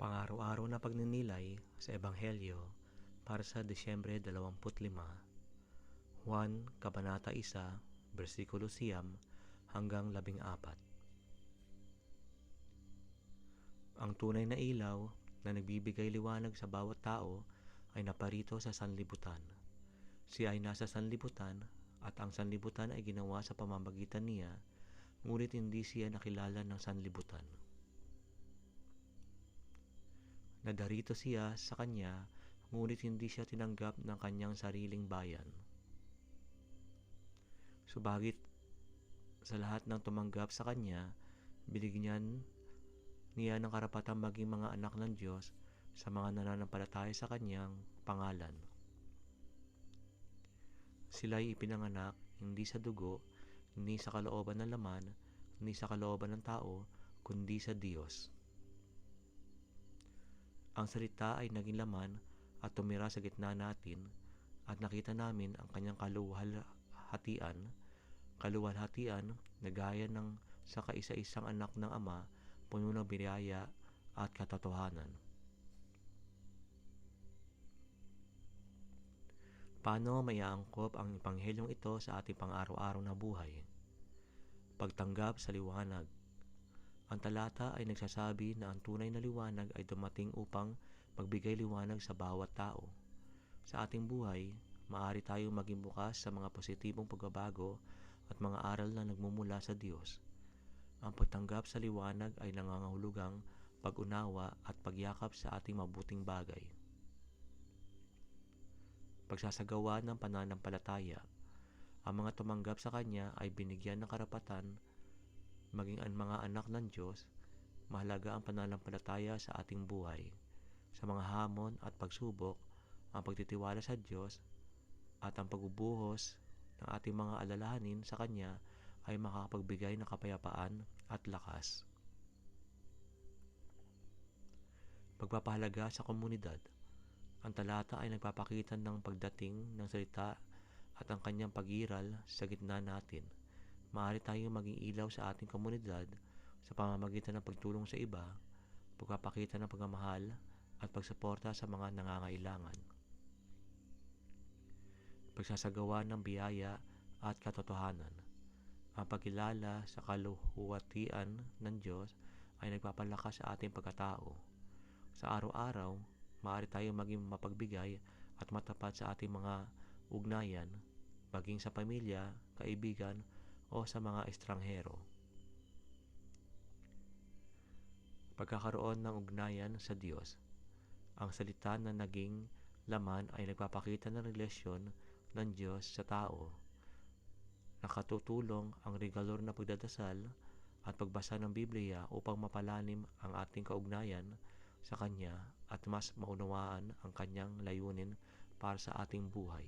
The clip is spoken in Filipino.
Pang-araw-araw na pagninilay sa Ebanghelyo para sa Disyembre 25, 1 Kabanata 1, versikulo 9 hanggang 14. Ang tunay na ilaw na nagbibigay liwanag sa bawat tao ay naparito sa sanlibutan. Siya ay nasa sanlibutan at ang sanlibutan ay ginawa sa pamamagitan niya, ngunit hindi siya nakilala ng sanlibutan. Nadarito siya sa kanya, ngunit hindi siya tinanggap ng kanyang sariling bayan. Subagit sa lahat ng tumanggap sa kanya, binigyan niya ng karapatang maging mga anak ng Diyos sa mga nananampalataya sa kanyang pangalan. Sila ay ipinanganak hindi sa dugo, ni sa kalooban ng laman, ni sa kalooban ng tao, kundi sa Diyos. Ang salita ay naging laman at tumira sa gitna natin at nakita namin ang kanyang kaluwalhatian, kaluwalhatian na gaya ng sa kaisa-isang anak ng Ama, puno ng biyaya at katotohanan. Paano maiaangkop ang epanghelyong ito sa ating pang-araw-araw na buhay? Pagtanggap sa liwanag. Ang talata ay nagsasabi na ang tunay na liwanag ay dumating upang magbigay liwanag sa bawat tao. Sa ating buhay, maaari tayong maging bukas sa mga positibong pagbabago at mga aral na nagmumula sa Diyos. Ang pagtanggap sa liwanag ay nangangahulugang pag-unawa at pagyakap sa ating mabuting bagay pagsasagawa ng pananampalataya. Ang mga tumanggap sa Kanya ay binigyan ng karapatan maging ang mga anak ng Diyos, mahalaga ang pananampalataya sa ating buhay. Sa mga hamon at pagsubok, ang pagtitiwala sa Diyos at ang pagbubuhos ng ating mga alalahanin sa Kanya ay makakapagbigay ng kapayapaan at lakas. Pagpapahalaga sa komunidad ang talata ay nagpapakita ng pagdating ng salita at ang kanyang pag-iral sa gitna natin. Maaari tayong maging ilaw sa ating komunidad sa pamamagitan ng pagtulong sa iba, pagpapakita ng pagmamahal at pagsuporta sa mga nangangailangan. Pagsasagawa ng biyaya at katotohanan. Ang pagkilala sa kaluhuwatian ng Diyos ay nagpapalakas sa ating pagkatao. Sa araw-araw, maaari tayong maging mapagbigay at matapat sa ating mga ugnayan, maging sa pamilya, kaibigan, o sa mga estranghero. Pagkakaroon ng ugnayan sa Diyos. Ang salita na naging laman ay nagpapakita ng relasyon ng Diyos sa tao. Nakatutulong ang regalor na pagdadasal at pagbasa ng Biblia upang mapalalim ang ating kaugnayan sa Kanya at mas maunawaan ang Kanyang layunin para sa ating buhay.